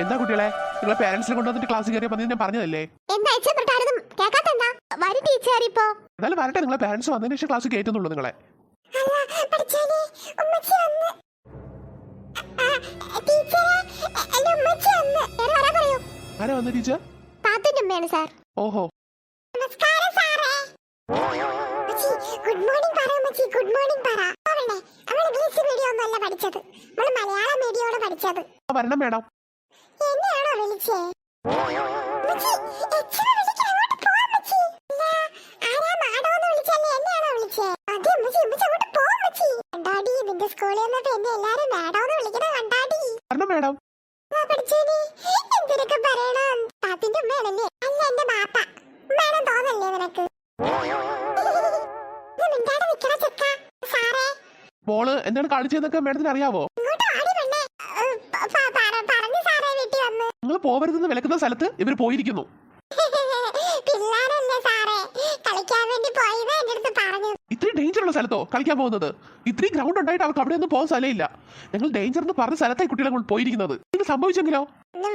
എന്താ കുട്ടികളെ? നിങ്ങളെ പേരൻസിനെ കൊണ്ടുവന്നിട്ട് ക്ലാസ് കയറിയപ്പോൾ ഞാൻ പറഞ്ഞതല്ലേ? എന്താ കേക്കാത്തെന്താ? വരി ടീച്ചർ ഇപ്പോ. എന്നാലും വരട്ടെ നിങ്ങളെ പേരൻസ് വന്നതിന് ശേഷം ക്ലാസ് കയറ്റുന്നുള്ളൂ നിങ്ങളെ. ആരാ വന്ന ടീച്ചർ? ഉമ്മയാണ് സാർ. ഓഹോ. നമസ്കാരം സാറേ. ഗുഡ് മോർണിംഗ് പറ ഉമ്മച്ചി ഗുഡ് മോർണിംഗ് പറ. നമ്മൾ ഇംഗ്ലീഷ് മീഡിയം ഒന്നല്ല പഠിച്ചത്. നമ്മൾ മലയാളം മീഡിയമാണ് പഠിച്ചത്. വരണം മേഡം. എന്നെയാണോ വിളിച്ചേ? മേഡം. എന്തിനൊക്കെ പറയണം? ഉമ്മയാണല്ലേ? അല്ല, എന്റെ ബാപ്പ. ഉമ്മയാണെന്ന് തോന്നല്ലേ നിനക്ക്? മോൾ എന്താണ് കാണിച്ചതെന്നൊക്കെ മേഡത്തിന് അറിയാവോ ഇങ്ങോട്ട് വാടി പെണ്ണേ. ഏ, പ- പ- പറ- പറഞ്ഞു സാറേ വീട്ടിൽ നിങ്ങൾ പോവരുതെന്ന് വിലക്കുന്ന സ്ഥലത്ത് ഇവർ പോയിരിക്കുന്നു. ഇത്രയും ഡേഞ്ചർ ഉള്ള സ്ഥലത്തോ കളിക്കാൻ പോകുന്നത്? ഇത്രയും ഗ്രൗണ്ട് ഉണ്ടായിട്ട് അവർക്ക് അവിടെ ഒന്നും പോകാൻ സ്ഥലമില്ല. ഞങ്ങൾ ഡേഞ്ചർ എന്ന് പറഞ്ഞ സ്ഥലത്തായി കുട്ടികളെ കൊണ്ട് പോയിരിക്കുന്നത്. ഇത് സംഭവിച്ചെങ്കിലോ? ഒന്ന്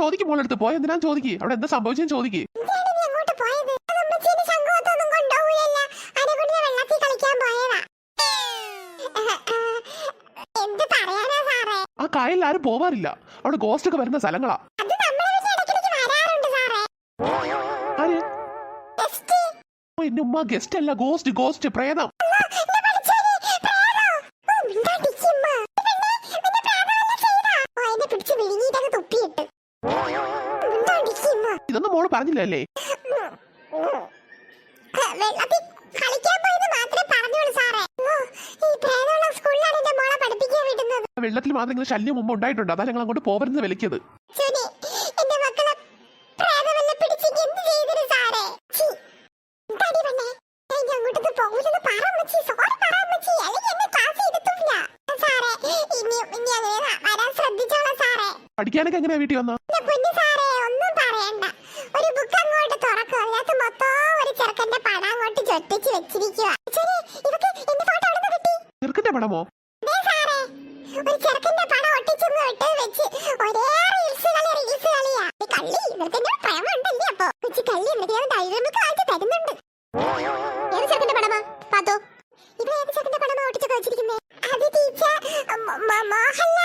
ചോദിക്കും ടീ പോയ വാ. ചോദിക്കും അവിടെ എന്താ സംഭവിച്ചെന്ന് ദൈവമേ ആ ആരും പോവാറില്ല. അവിടെ ഗോസ്റ്റ് ഒക്കെ വരുന്ന സ്ഥലങ്ങളാ. സാറേ. എന്റെ ഉമ്മ ഗസ്റ്റ് അല്ല ഗോസ്റ്റ് ഗോസ്റ്റ് പ്രേതം. ഇതൊന്നും മോൾ പറഞ്ഞില്ലല്ലേ? വെള്ളത്തിൽ മാത്രം ഇങ്ങനെ ശല്യം മുമ്പ് ഉണ്ടായിട്ടുണ്ട്. അതാ ഞങ്ങൾ അങ്ങോട്ട് പോവരുന്ന് സാറേ? പഠിക്കാനൊക്കെ എങ്ങനെയാ വീട്ടിൽ വന്ന? ചെറുക്കന്റെ പടം ഒരു ചെറുക്കന്റെ പടം ഒട്ടിച്ചൊന്ന് ഇട്ട് വെച്ച് ഒരേ റീൽസ് കളി റീൽസ് കളിയാ. കള്ളി ഇവർക്ക് പ്രേമുണ്ടല്ലേ അപ്പൊ വെച്ച് കള്ളി ഞാൻ ഡൈറമിക്ക് വാങ്ങിച്ച് തരുന്നുണ്ട്. ഏത് ചെറുക്കന്റെ പടമാ? പാത്തോ? ഇത് ഏത് ചെറുക്കന്റെ പടമാ ഒട്ടിച്ചൊക്കെ വെച്ചിരിക്കുന്നേ? അത് ടീച്ചർ മോഹൻലാലിന്റെ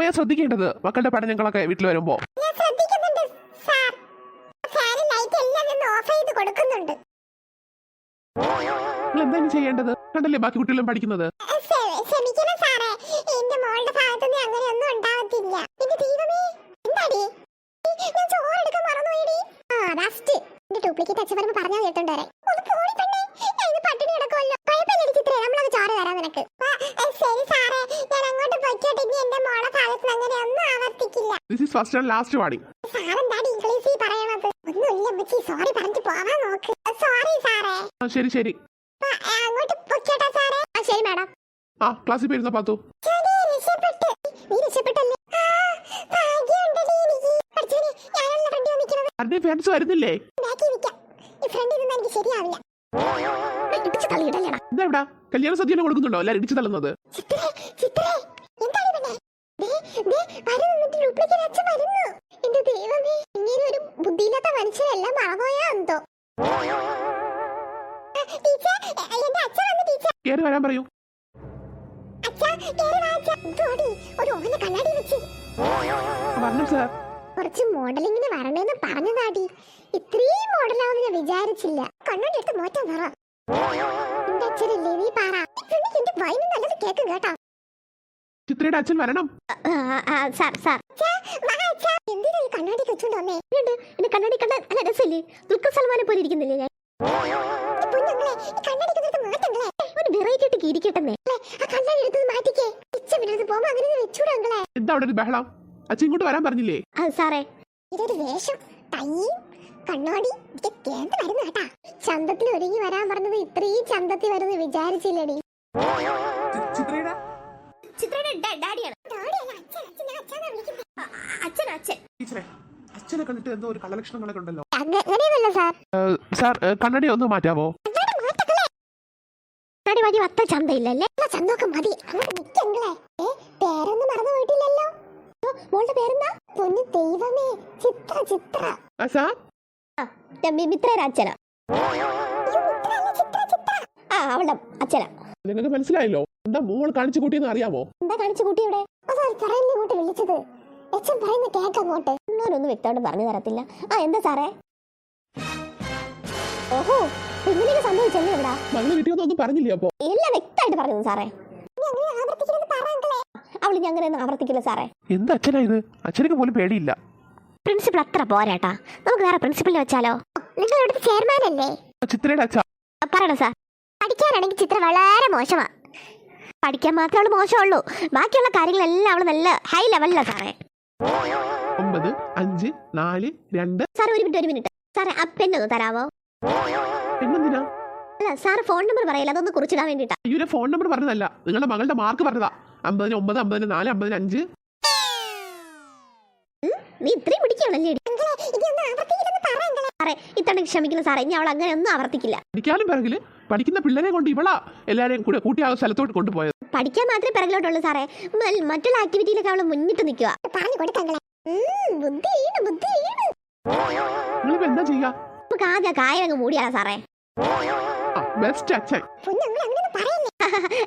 ഒന്ന് ശ്രദ്ധിക്കേണ്ടത് മക്കളുടെ പഠനങ്ങളൊക്കെ വീട്ടിൽ വരുമ്പോ. എന്താണ് ചെയ്യേണ്ടത്? കണ്ടല്ലേ ബാക്കി കുട്ടികളും പഠിക്കുന്നത്? ഡ്യൂപ്ലിക്കേറ്റ് അച്ഛൻ വരുമ്പോ പറഞ്ഞാൽ കേട്ടോണ്ട് സോറി സാറേ. ലാസ്റ്റ് ശരി ശരി. ശരി ആ ക്ലാസ്സിൽ പോയിരുന്ന പാത്തു? ഫാൻസ് വരുന്നില്ലേ? ഇവിടെ കല്യാണ സദ്യ കൊടുക്കുന്നുണ്ടോ? എല്ലാരും ഇടിച്ചു തള്ളുന്നത്. എന്റെ ദൈവമേ, ഇങ്ങനെ ഒരു ബുദ്ധിയില്ലാത്ത മനുഷ്യരെല്ലാം മറന്നുപോയാ എന്തോ. വരാൻ പറയൂ. കുറച്ച് മോഡലിങ്ങിന് വരണമെന്ന് പറഞ്ഞതാടി. ഇത്രയും മോഡലാവുന്ന ഞാൻ വിചാരിച്ചില്ല. മോറ്റം എന്റെ അച്ഛനല്ലേ നീ പറ. ഇതെനിക്ക് എന്റെ വൈന് നല്ലത് കേക്കും കേട്ടോ. ചിത്രയുടെ അച്ഛൻ വരണം. Sir sir. കണ്ണാടി വെച്ചോണ്ട് വന്നേ? എന്റെ കണ്ണാടി കണ്ട നല്ല രസമില്ലേ? ദുൽഖർ സൽമാനെ പോലെ ഇരിക്കുന്നില്ലേ ഞാൻ? എന്താ അവിടെ ഒരു ബഹളം? അച്ഛൻ ഇങ്ങോട്ട് വരാൻ പറഞ്ഞില്ലേ? സാറേ. ഇതൊരു വേഷം. തയ്യും കണ്ണാടി ഇതൊക്കെ കേന്ദ്ര വരുന്ന കേട്ടാ. ചന്തത്തിൽ ഒരുങ്ങി വരാൻ പറഞ്ഞത് ഇത്രയും ചന്തത്തിൽ വരുന്നത് വിചാരിച്ചില്ലടി. ചിത്രയുടെ ചിത്രയുടെ ഡാഡിയാണ്. അച്ഛൻ അച്ഛൻ. ടീച്ചറെ അച്ഛനെ കണ്ടിട്ട് എന്തോ ഒരു കള്ളലക്ഷണങ്ങളൊക്കെ ഉണ്ടല്ലോ. സാർ. കണ്ണടി ഒന്ന് മാറ്റാവോ? ഡാഡി മാറ്റി മൊത്തം ചന്തയില്ലല്ലേ? ചന്തമൊക്കെ മതി. അങ്ങോട്ട് നിൽക്കങ്ങളെ ഏ പേരൊന്നും മറന്നു പോയിട്ടില്ലല്ലോ. മോളുടെ പേരെന്താ? പൊന്നു ദൈവമേ. ചിത്ര ചിത്ര. ആ, സാർ? മിത്രയുടെ അച്ഛനാ. അയ്യോ, ഇത്രയല്ല ചിത്ര ചിത്ര. ആ അവളുടെ അച്ഛനാ. നിങ്ങൾക്ക് മനസ്സിലായല്ലോ. എന്താ മോൾ കാണിച്ചു കൂട്ടിയെന്ന് അറിയാമോ? എന്താ കാണിച്ചു കൂട്ടിയുടെ ഇവിടെ? അതാ പറയുന്ന ഇങ്ങോട്ട് വിളിച്ചത്. അച്ഛൻ പറയുന്ന കേക്ക് അങ്ങോട്ട് ഒന്നും വ്യക്തമായിട്ട് പറഞ്ഞു തരത്തില്ല. ആ എന്താ സാറേ? ഓഹോ ഇങ്ങനെയൊക്കെ സംഭവിച്ചല്ലേ ഇവിടെ? ഞങ്ങൾ കിട്ടിയൊന്നും പറഞ്ഞില്ലേ അപ്പോ? എല്ലാം വ്യക്തമായിട്ട് പറഞ്ഞു സാറേ. അങ്ങനെ ആവർത്തിക്കരുത് പറ അവൾ ഇനി അങ്ങനെ ആവർത്തിക്കില്ല സാറേ. എന്താ അച്ഛനാ ഇത്? അച്ഛനക്ക് പോലും പേടിയില്ല. പ്രിൻസിപ്പൽ അത്ര പോരാട്ടാ. നമുക്ക് വേറെ പ്രിൻസിപ്പളിനെ വെച്ചാലോ? നിങ്ങൾ ഇവിടുത്തെ ചെയർമാൻ അല്ലേ ചിത്രയുടെ അച്ഛാ. ആ, സാർ. പഠിക്കാനാണെങ്കിൽ ചിത്ര വളരെ മോശമാ. പഠിക്കാൻ മാത്രമേ അവൾ മോശമുള്ളൂ. ബാക്കിയുള്ള കാര്യങ്ങളെല്ലാം അവൾ നല്ല ഹൈ ലെവലിലാണ് സാറേ. ഒമ്പത് അഞ്ച് നാല് രണ്ട്. സാർ ഒരു മിനിറ്റ് ഒരു മിനിറ്റ്. സാറേ ആ പെണ്ണൊന്ന് തരാവോ? പിന്നെന്തിനാ? അല്ല സാർ ഫോൺ നമ്പർ പറയില്ല? അതൊന്ന് കുറിച്ചിടാൻ വേണ്ടിട്ടാ. ഇവരെ ഫോൺ നമ്പർ പറഞ്ഞതല്ല. നിങ്ങളുടെ മകളുടെ മാർക്ക് പറഞ്ഞതാ. അമ്പതിന് ഒമ്പത് അമ്പതിന് നാല് അമ്പതിന് അഞ്ച്. നീ ഇത്രയും പിടിക്കുകയാണല്ലേ ഇത്തവണ ക്ഷമിക്കണം സാറേ. ഇനി അവൾ അങ്ങനെ ഒന്നും ആവർത്തിക്കില്ല. പഠിക്കാനും പിറകിൽ പഠിക്കുന്ന പിള്ളേരെ കൊണ്ട് ഇവളാ എല്ലാരെയും കൂടെ കൂട്ടി ആ സ്ഥലത്തോട്ട് കൊണ്ടുപോയത്. പഠിക്കാൻ മാത്രമേ പിറകിലോട്ടുള്ളൂ സാറേ. മറ്റുള്ള ആക്ടിവിറ്റിയിലൊക്കെ അവൾ മുന്നിട്ട് നിൽക്കുക പറഞ്ഞു വീണ് നിങ്ങളിപ്പോ എന്താ ചെയ്യാ? നമുക്ക് ആദ്യം കായം അങ്ങ് സാറേ. ബെസ്റ്റ് അച്ഛൻ പൊന്നങ്ങൾ അങ്ങനെ പറയല്ലേ?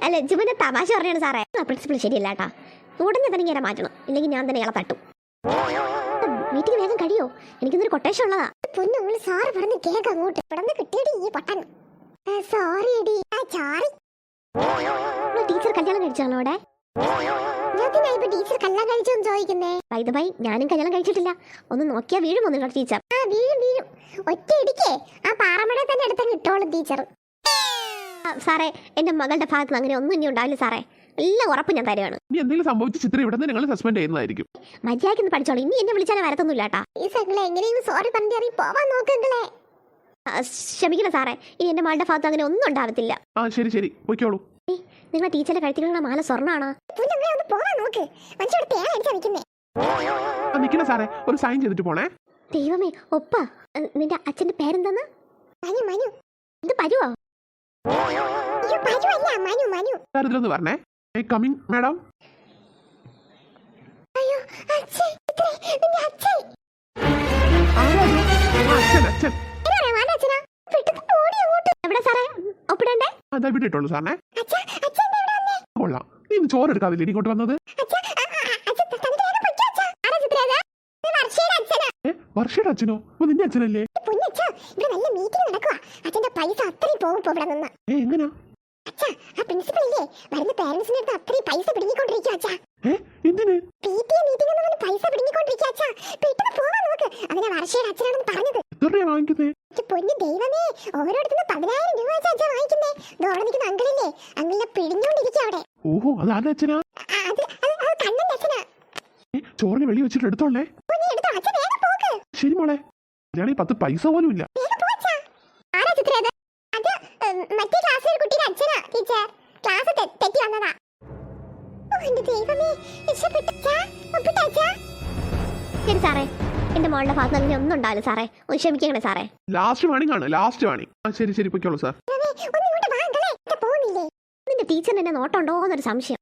അല്ല ജിമിന്റെ തമാശ പറഞ്ഞാണ് സാറേ. പ്രിൻസിപ്പിൾ ശരിയല്ല കേട്ടാ. ഉടനെ തന്നെ ഇങ്ങനെ മാറ്റണം. ഇല്ലെങ്കിൽ ഞാൻ തന്നെ ഇയാളെ തട്ടും. മീറ്റിംഗ് വേഗം കഴിയോ? എനിക്കിന്നൊരു കൊട്ടേഷൻ ഉള്ളതാ. പൊന്നു സാറ് പറഞ്ഞ് കേക്ക് അങ്ങോട്ട്. ഇവിടെ കിട്ടിയടി ഈ പൊട്ടൻ. സോറി എടി. ചാറി ടീച്ചർ കല്യാണം കഴിച്ചാണോ അവിടെ? ടീച്ചർ കല്യാണം കഴിച്ചോന്ന് ചോദിക്കുന്നേ. ഞാനും കല്യാണം കഴിച്ചിട്ടില്ല. ഒന്ന് നോക്കിയാ വീഴും ടീച്ചർ ആ വീഴും വീഴും. ഒറ്റ ഇടിക്കേ. ആ പാറമട തന്നെ ടീച്ചർ സാറേ എന്റെ മകളുടെ ഭാഗത്ത് അങ്ങനെ ഒന്നും ഇനി ഉണ്ടാവില്ല സാറേ. എല്ലാം ഉറപ്പ് ഞാൻ തരുവാണ്. ഇനി എന്തെങ്കിലും സംഭവിച്ച ചിത്രം ഇവിടെ നിന്ന് നിങ്ങൾ സസ്പെൻഡ് ചെയ്യുന്നതായിരിക്കും. മര്യാദയ്ക്ക് പഠിച്ചോളൂ. ഇനി എന്നെ വിളിച്ചാൽ വരത്തൊന്നുമില്ല കേട്ടാ. ഈ സങ്ങളെ എങ്ങനെയെങ്കിലും സോറി പറഞ്ഞു പോവാൻ നോക്കുങ്ങളെ ക്ഷമിക്കണം സാറേ. ഇനി എന്റെ മകളുടെ ഭാഗത്ത് അങ്ങനെ ഒന്നും ഉണ്ടാവത്തില്ല. ആ ശരി ശരി. പൊയ്ക്കോളൂ. നിങ്ങളെ ടീച്ചറെ കഴുത്തിലുള്ള മാല സ്വർണാണോ സാറേ. ഒരു സൈൻ ചെയ്തിട്ട് പോണേ. ദൈവമേ ഒപ്പ. നിന്റെ അച്ഛന്റെ പേരെന്താന്ന്? മനു മനു. ഇത് പരുവോ അയ്യോ പറഞ്ഞേ കമ്മിങ് മാഡം അച്ഛൻ അച്ഛൻ. അച്ഛൻ ത- സാറിനെ കൊള്ളാം. പൊയ്ക്കോ, ചോറ് എടുക്കാതില്ല? ഇങ്ങോട്ട് വന്നത്? വർഷയുടെ അച്ഛനാ. അപ്പൊ നിന്റെ അച്ഛനല്ലേ? ഇവിടെ ഇവിടെ എങ്ങനാ? ഓരോരുത്തരും പതിനായിരം രൂപ വാങ്ങിക്കുന്നത് അവിടെ നിൽക്കുന്ന അങ്കിളില്ലേ? അങ്കിളിനെ പിടിഞ്ഞോണ്ടിരിക്കും അവിടെ. ഓഹോ അത് ആരുടെ അച്ഛനാ? ആ, അത് അത് അത് കണ്ണന്റെ അച്ഛനാ. ചോറിന് വെളി വെച്ചിട്ട് എടുത്തോളേ. എടുത്തോ? അച്ഛൻ വേഗം പോക്ക്. ശരി മോളെ. ഞാനീ പത്ത് പൈസ പോലും ഇല്ല. വേഗം പോച്ചാ ആരാ ചിത്ര അത്? അത് ഉം, മറ്റേ ക്ലാസ്സിലെ കുട്ടിയുടെ അച്ഛനാ ടീച്ചർ. ക്ലാസ് തെ- തെറ്റി വന്നതാ. ഓ, എന്റെ ദൈവമേ. രക്ഷപ്പെട്ടച്ചാ ഒപ്പിട്ടച്ചാ ശരി സാറേ. എന്റെ മോളുടെ ഭാഗത്ത് അങ്ങനെ ഒന്നും ഉണ്ടാവില്ല സാറേ. ഒന്ന് ക്ഷമിക്കണേ സാറേ. ലാസ്റ്റ് വാണിംഗ് ആണ് ലാസ്റ്റ് വാണിംഗ് ആ ശരി ശരി പൊയ്ക്കോളൂ സാർ. നിന്റെ ടീച്ചറിന് എന്നെ നോട്ടുണ്ടോ എന്നൊരു സംശയം.